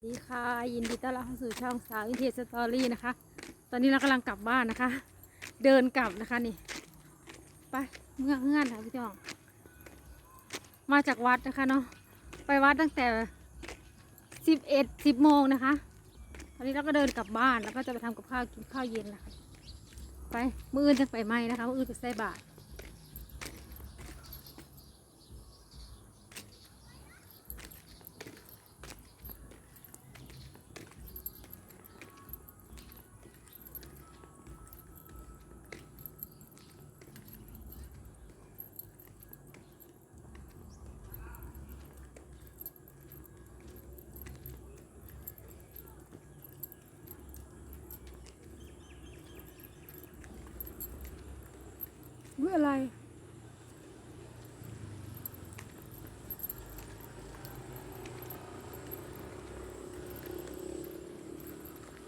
สวัสดีค่ะ ยินดีต้อนรับเข้าสู่ช่องสาวอินเทสตอรี่นะคะ ตอนนี้เรากำลังกลับบ้านนะคะ เดินกลับนะคะนี่ ไปเมื่อเงื่อนค่ะพี่น้อง มาจากวัดนะคะเนาะไปวัดตั้งแต่สิบเอ็ดสิบโมงนะคะ ตอนนี้เราก็เดินกลับบ้านแล้วก็จะไปทำกับข้าวกินข้าวเย็นนะคะไปมืออื่นจะไปไหมนะคะมืออื่นจะใส่บาตร วิอะไร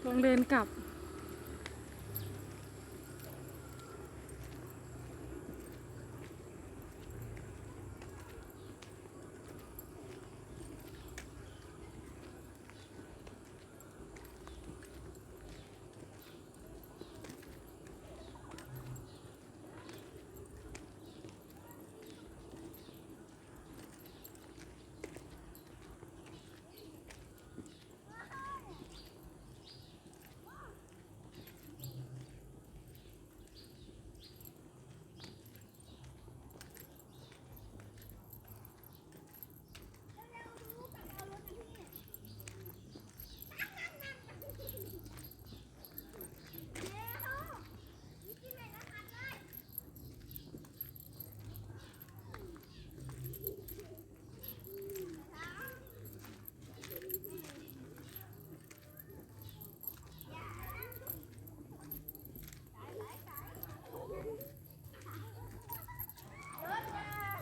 ลงเดินกลับ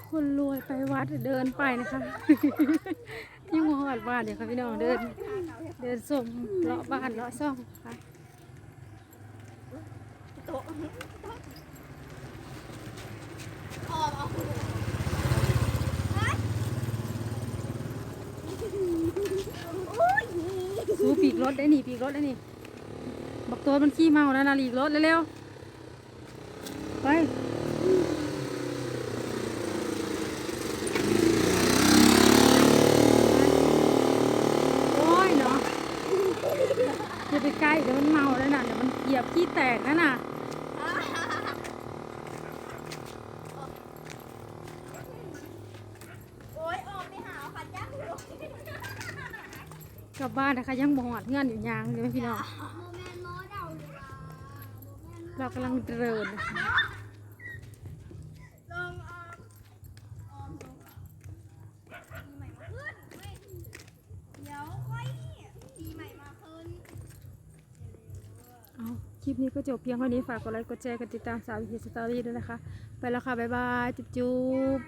คนรวยไปวัดเดินไปนะคะยังมอวัดบ้านเดี๋ยวค่ะพี่น้องเดิน เดินส่งเลาะบ้านเลาะซ่องค่ะสู้ปีกรถได้นี่ปีกรถได้นี่บักตัวมันขี้เมาแล้วนะหลีกรถเร็วๆไปโอ้ยเนาะอย่าไปใกล้ เดี๋ยวมันเมาแล้วนะเดี๋ยวมันเหยียบขี้แตกนะน่ะโอ้ยออกไปหาพันยักลยกลับบ้านนะคะยังบ่หอดเงื่อนอยู่ยางเลยพี่น้องโมแมนาะเรากำลังเดินนะคะ ลงออมออมลงปีใหม่มาขึ้นเว้ยเดี๋ยวค่อยปีใหม่มาคืน เอา คลิปนี้ก็จบเพียงเท่านี้ฝากกดไลค์กดแชร์กดติดตามสาววิทยสตอรี่ด้วยนะคะ ไปแล้วค่ะ บ๊ายบาย จุ๊บจุ๊บ